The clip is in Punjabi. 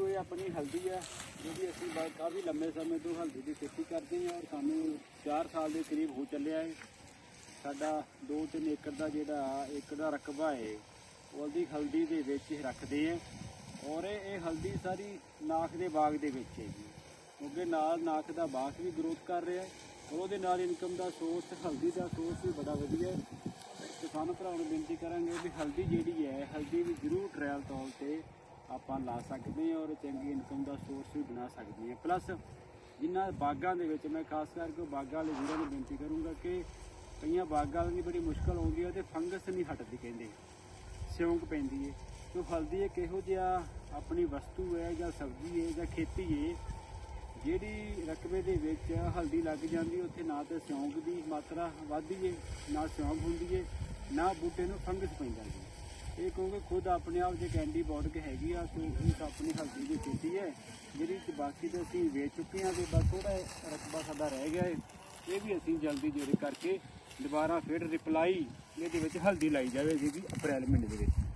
ਸਾਥੀਓ ਇਹ ਆਪਣੀ ਹਲਦੀ ਹੈ ਜਿਹਦੀ ਅਸੀਂ ਬਾ- ਕਾਫੀ ਲੰਮੇ ਸਮੇਂ ਤੋਂ ਹਲਦੀ ਦੀ ਖੇਤੀ ਕਰਦੇ ਹਾਂ ਔਰ ਸਾਨੂੰ 4 ਸਾਲ ਦੇ ਕਰੀਬ ਹੋ ਚੱਲਿਆ ਹੈ। ਸਾਡਾ 2-3 ਏਕੜ ਦਾ ਜਿਹੜਾ ਏਕੜ ਦਾ ਰਕਬਾ ਹੈ ਉਹਦੀ ਹਲਦੀ ਦੇ ਵਿੱਚ ਰੱਖਦੇ ਹਾਂ ਔਰ ਇਹ ਹਲਦੀ ਸਾਰੀ ਨਾਖ ਦੇ ਬਾਗ ਦੇ ਵਿੱਚ ਹੈ ਜੀ। ਕਿਉਂਕਿ ਨਾਲ ਨਾਖ ਦਾ ਬਾਗ ਵੀ ਗਰੋਥ ਕਰ ਰਿਹਾ ਹੈ ਔਰ ਉਹਦੇ ਨਾਲ ਇਨਕਮ ਦਾ ਸੋਰਸ, ਹਲਦੀ ਦਾ ਸੋਰਸ ਵੀ ਬੜਾ ਵਧੀਆ ਹੈ। ਕਿਸਾਨ ਭਰਾਵਾਂ ਨੂੰ ਬੇਨਤੀ ਕਰਾਂਗੇ ਵੀ ਹਲਦੀ ਜਿਹੜੀ ਹੈ, ਹਲਦੀ ਵੀ ਜ਼ਰੂਰ ਟ੍ਰਾਇਲ ਤੌਰ ਤੇ ਆਪਾਂ ਲਾ ਸਕਦੇ ਹਾਂ ਔਰ ਚੰਗੀ ਇਨਕਮ ਦਾ ਸੋਰਸ ਵੀ ਬਣਾ ਸਕਦੇ ਹਾਂ। ਪਲੱਸ ਜਿਨ੍ਹਾਂ ਬਾਗਾਂ ਦੇ ਵਿੱਚ ਮੈਂ ਖਾਸ ਕਰਕੇ ਬਾਗਾਂ ਵਾਲੇ ਵੀਰਾਂ ਨੂੰ ਬੇਨਤੀ ਕਰੂੰਗਾ ਕਿ ਕਈਆਂ ਬਾਗਾਂ ਦੀ ਬੜੀ ਮੁਸ਼ਕਲ ਆਉਂਦੀ ਹੈ ਤੇ ਫੰਗਸ ਨਹੀਂ ਹਟਦੀ ਕਹਿੰਦੇ। ਸਿਉਂਕ ਪੈਂਦੀ ਹੈ। ਤੇ ਹਲਦੀ ਇੱਕ ਇਹੋ ਜਿਹਾ ਆਪਣੀ ਵਸਤੂ ਹੈ ਜਾਂ ਸਬਜ਼ੀ ਹੈ ਜਾਂ ਖੇਤੀ ਹੈ, ਜਿਹੜੀ ਰਕਬੇ ਦੇ ਵਿੱਚ ਹਲਦੀ ਲੱਗ ਜਾਂਦੀ ਉੱਥੇ ਨਾ ਤੇ ਸਿਉਂਕ ਦੀ ਮਾਤਰਾ ਵੱਧਦੀ ਹੈ, ਨਾ ਸਿਉਂਕ ਹੁੰਦੀ ਹੈ, ਨਾ ਬੂਟੇ ਨੂੰ ਫੰਗਸ ਪੈਂਦਾ ਹੈ ਇਹ ਕਿਉਂਕਿ ਖੁਦ ਆਪਣੇ ਆਪ ਜੇ ਐਂਟੀਬਾਇਓਟਿਕ ਹੈਗੀ ਆ, ਸੋ ਇਹ ਤਾਂ ਆਪਣੀ ਹਲਦੀ ਦੀ ਕੀਤੀ ਹੈ, ਜਿਹੜੀ ਕਿ ਬਾਕੀ ਤੇ ਅਸੀਂ ਵੇਚ ਚੁੱਕੇ ਹਾਂ ਤੇ ਬਸ ਥੋੜਾ ਰਕਬਾ ਸਾਡਾ ਰਹਿ ਗਿਆ ਹੈ। ਇਹ ਵੀ ਅਸੀਂ ਜਲਦੀ ਜਿਹੜੇ ਕਰਕੇ ਦੁਬਾਰਾ ਫਿਰ ਰਿਪਲਾਈ ਇਹਦੇ ਵਿੱਚ ਹਲਦੀ ਲਾਈ ਜਾਵੇਗੀ ਜੀ ਅਪ੍ਰੈਲ ਮਹੀਨੇ ਦੇ ਵਿੱਚ।